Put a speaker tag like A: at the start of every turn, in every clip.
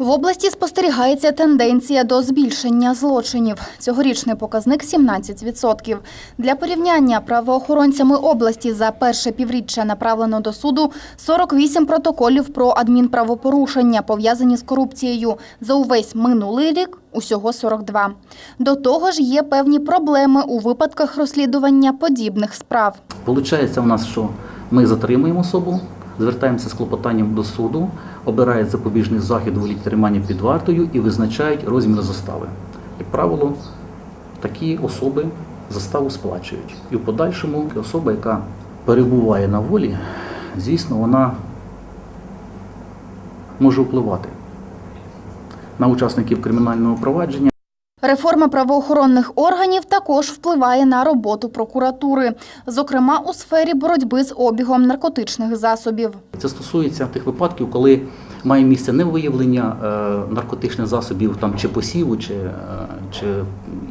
A: В області спостерігається тенденція до збільшення злочинів. Цьогорічний показник 17%. Для порівняння правоохоронцями області за перше півріччя направлено до суду 48 протоколів про адмінправопорушення, пов'язані з корупцією. За увесь минулий рік усього 42. До того ж, є певні проблеми у випадках розслідування подібних справ.
B: Получається у нас, що ми затримуємо особу, звертаємося з клопотанням до суду, обирають запобіжний захід у тримання під вартою і визначають розмір застави. Як правило, такі особи заставу сплачують. І в подальшому особа, яка перебуває на волі, звісно, вона може впливати на учасників кримінального провадження.
A: Реформа правоохоронних органів також впливає на роботу прокуратури, зокрема у сфері боротьби з обігом наркотичних засобів.
B: Це стосується тих випадків, коли має місце не виявлення е, наркотичних засобів там чи посіву, чи, е, чи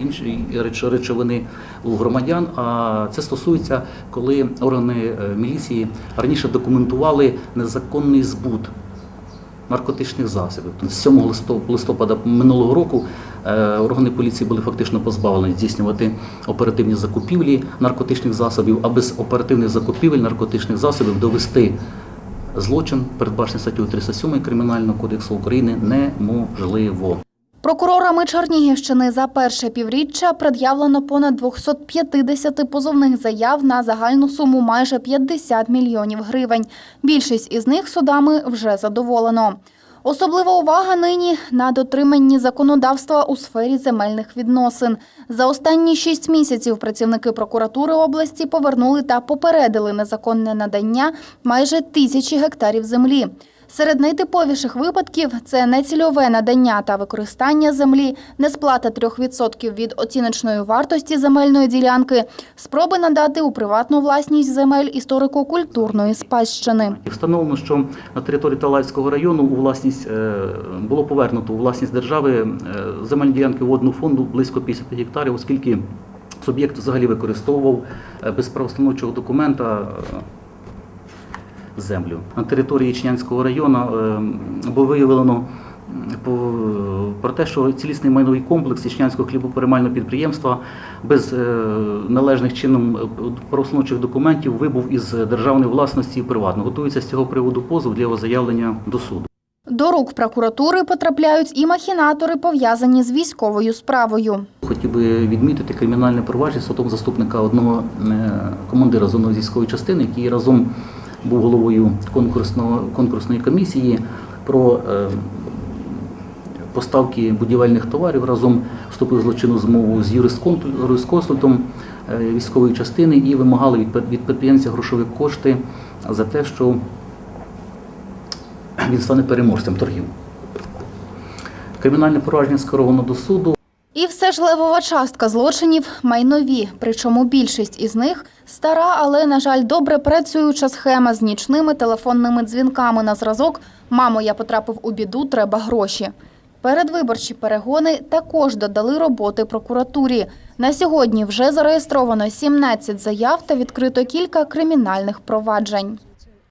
B: інші речовини у громадян. А це стосується, коли органи е, міліції раніше документували незаконний збут наркотичних засобів. З 7 листо- листопада минулого року органи поліції були фактично позбавлені здійснювати оперативні закупівлі наркотичних засобів, а без оперативних закупівель наркотичних засобів довести злочин, передбачений статтею 307 Кримінального кодексу України, неможливо.
A: Прокурорами Чернігівщини за перше півріччя пред'явлено понад 250 позовних заяв на загальну суму майже 50 мільйонів гривень. Більшість із них судами вже задоволено. Особлива увага нині на дотриманні законодавства у сфері земельних відносин. За останні шість місяців працівники прокуратури області повернули та попередили незаконне надання майже тисячі гектарів землі. Серед найтиповіших випадків це нецільове надання та використання землі, несплата 3% від оціночної вартості земельної ділянки, спроби надати у приватну власність земель історико-культурної спадщини.
B: Встановлено, що на території Талайського району у власність е, було повернуто у власність держави е, земельні ділянки водного фонду близько 50 гектарів, оскільки суб'єкт взагалі використовував е, без правостановчого документа землю. На території Ічнянського району е, було виявлено про те, що цілісний майновий комплекс Ічнянського хлібоперемального підприємства без е, належних чином е, документів вибув із державної власності в приватну. Готується з цього приводу позов для його заявлення до суду.
A: До рук прокуратури потрапляють і махінатори, пов'язані з військовою справою.
B: Хотів би відмітити кримінальне провадження стосовно заступника одного командира зонової частини, який разом був головою конкурсної комісії про е, поставки будівельних товарів, разом вступив в злочинну змову з юрисконсультом е, військової частини і вимагали від підприємця грошові кошти за те, що він стане переможцем торгів. Кримінальне провадження скеровано до суду.
A: І все ж левова частка злочинів майнові, причому більшість із них стара, але, на жаль, добре працююча схема з нічними телефонними дзвінками на зразок «Мамо, я потрапив у біду, треба гроші». Передвиборчі перегони також додали роботи прокуратурі. На сьогодні вже зареєстровано 17 заяв та відкрито кілька кримінальних проваджень.